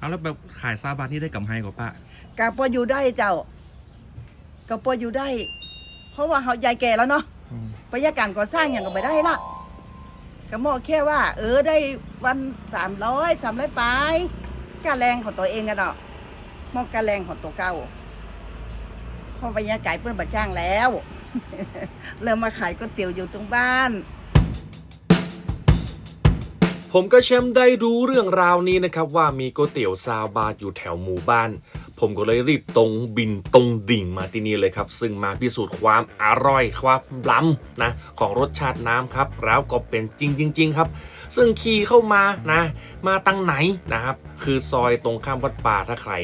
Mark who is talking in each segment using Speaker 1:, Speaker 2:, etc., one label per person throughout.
Speaker 1: เอาแล้วแบบขายซาบาทนี่ได้กำไรกว่าป้า กะ
Speaker 2: พออยู่ได้เจ้าก็พออยู่ได้ เพราะว่าเขายายแก่แล้วเนาะ
Speaker 1: อืม
Speaker 2: บรรยากาศก่อสร้างอย่างก็ไม่ได้ละก็มองแค่ว่า เออได้วันสามร้อยสามร้อยปลายกาแรงของตัวเองกันเนาะมองกาแรงของตัวเก่าเพอบรรยากาศเปิ้นบัจ้างแล้ว เริ่มมาขายก๋วยเตี๋ยวอยู่ตรงบ้าน
Speaker 3: ผมก็แชมป์ได้รู้เรื่องราวนี้นะครับว่ามีก๋วยเตี๋ยวซาวบาร์อยู่แถวหมู่บ้าน ผมก็เลยรีบตรงบินตรงดิ่งมาที่นี่เลยครับ ซึ่งมาพิสูจน์ความอร่อยความล้ำนะของรสชาติน้ำครับ แล้วก็เป็นจริงจริงๆครับ ซึ่งขี่เข้ามานะมาตั้งไหนนะครับ คือซอยตรงข้ามวัดป่าถ้าใคร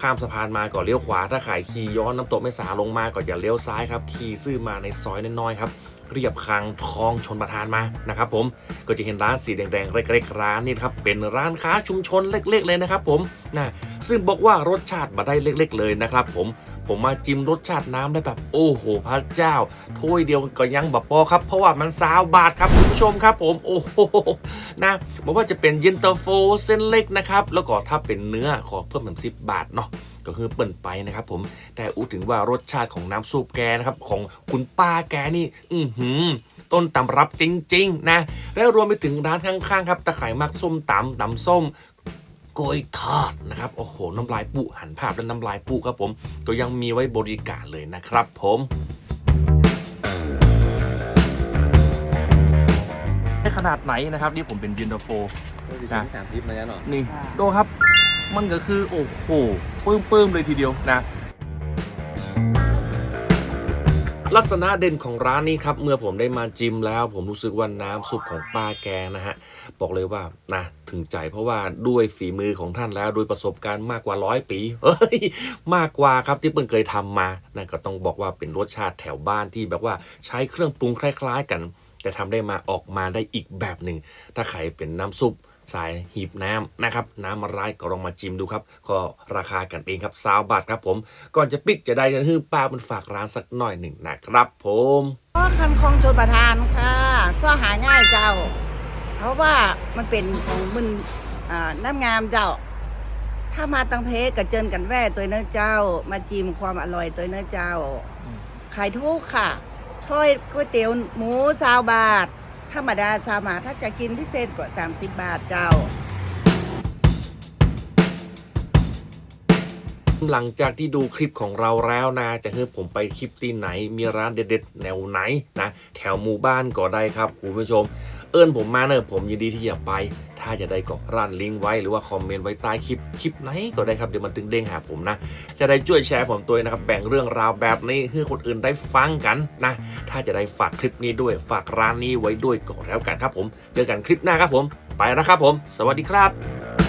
Speaker 3: ข้ามสะพานมาก็เลี้ยวขวาถ้าใครขี่ย้อนน้ำตกไม่สาลงมาก็อย่าเลี้ยวซ้ายครับขี่ซื่อมาในซอยน้อยๆครับ เรียบคางทองชนประทานมานะครับผมก็จะเห็นร้านสีแดงๆเล็กๆร้านนี่ครับเป็นร้านค้าชุมชนเล็ก ๆ เลยนะครับผมนะซึ่งบอกว่ารสชาติมาได้เล็ก ๆ เลยนะครับผมผมมาจิ้มรสชาติน้ำได้แบบโอ้โหพระเจ้าถ้วยเดียวก็ยังแบบพอครับ เพราะว่ามันซาวบาทครับคุณผู้ชมครับผมโอ้โหนะบอกว่าจะเป็นเย็นตาโฟเส้นเล็กนะครับแล้วก็ถ้าเป็นเนื้อขอเพิ่มเป็นสิบบาทเนาะ ก็คือเปิ่นไปนะครับผมแต่อูถึงว่ารสชาติของน้ำซุปแกนะครับของคุณป้าแกนี่ อือหือต้นตำรับจริง ๆ นะ และรวมไปถึงร้านข้างๆ ครับตะไคร่มักส้มตำตำส้มโกยทอดนะครับ โอ้โห น้ำลายปุหันภาพและน้ำลายปุครับผม ก็ยังมีไว้บริการเลยนะครับผมขนาดไหนนะครับ นี่ผมเป็นยินตาโฟ
Speaker 4: นะสามทิปมาแล้วเนาะ
Speaker 3: นี่ดูครับ มันก็คือโอ้โหปื้มปื้มๆเลยทีเดียวนะลักษณะเด่นของร้านนี้ครับ เมื่อผมได้มาจิมแล้ว ผมรู้สึกว่าน้ำซุปของป้าแกนะฮะ บอกเลยว่านะถึงใจเพราะว่าด้วยฝีมือของท่านแล้วด้วยประสบการณ์มากกว่าร้อยปีเฮ้ยมากกว่าครับที่เปิ้ลเคยทำมานะก็ต้องบอกว่าเป็นรสชาติแถวบ้านที่แบบว่าใช้เครื่องปรุงคล้าย ๆ กัน แต่ทำได้มาออกมาได้อีกแบบหนึ่งถ้าใครเป็นน้ำซุป สายหีบน้ำนะครับน้ำมะร้ายก็ลองมาจิ้มดูครับก็ราคากันเองครับซาวบาทครับผม ก่อนจะปิดจะได้กันคือป้ามันฝากร้านสักหน่อยหนึ่งนะครับผม
Speaker 2: ก็คันคลองชนประทานค่ะซ่อหาง่ายเจ้า เพราะว่ามันเป็นของมึนอ่าน้ำงามเจ้า ถ้ามาตังเพกระเจินกันแว่ตัวเนื้อเจ้า มาจิ้มความอร่อยตัวเนื้อเจ้า ขายทุกค่ะถ้วยก๋วยเตี๋ยวหมูซาวบาท ธรรมดาสามาถ้าจะกินพิเศษกว่า 30 บาทเจ้า
Speaker 3: หลังจากที่ดูคลิปของเราแล้วนะ จะให้ผมไปคลิปที่ไหน มีร้านเด็ดๆแนวไหนนะ แถวหมู่บ้านก็ได้ครับคุณผู้ชม อิญผมมาเนอะผมยินดีที่จะไป ถ้าจะได้ก็ร้านลิงก์ไว้หรือว่าคอมเมนต์ไว้ใต้คลิปคลิปไหนก็ได้ครับเดี๋ยวมันถึงเด้งหาผมนะ จะได้ช่วยแชร์ผมตัวนะครับแบ่งเรื่องราวแบบนี้ให้คนอื่นได้ฟังกันนะ ถ้าจะได้ฝากคลิปนี้ด้วยฝากร้านนี้ไว้ด้วยก็แล้วกันครับผม เจอกันคลิปหน้าครับผม ไปแล้วครับผม สวัสดีครับ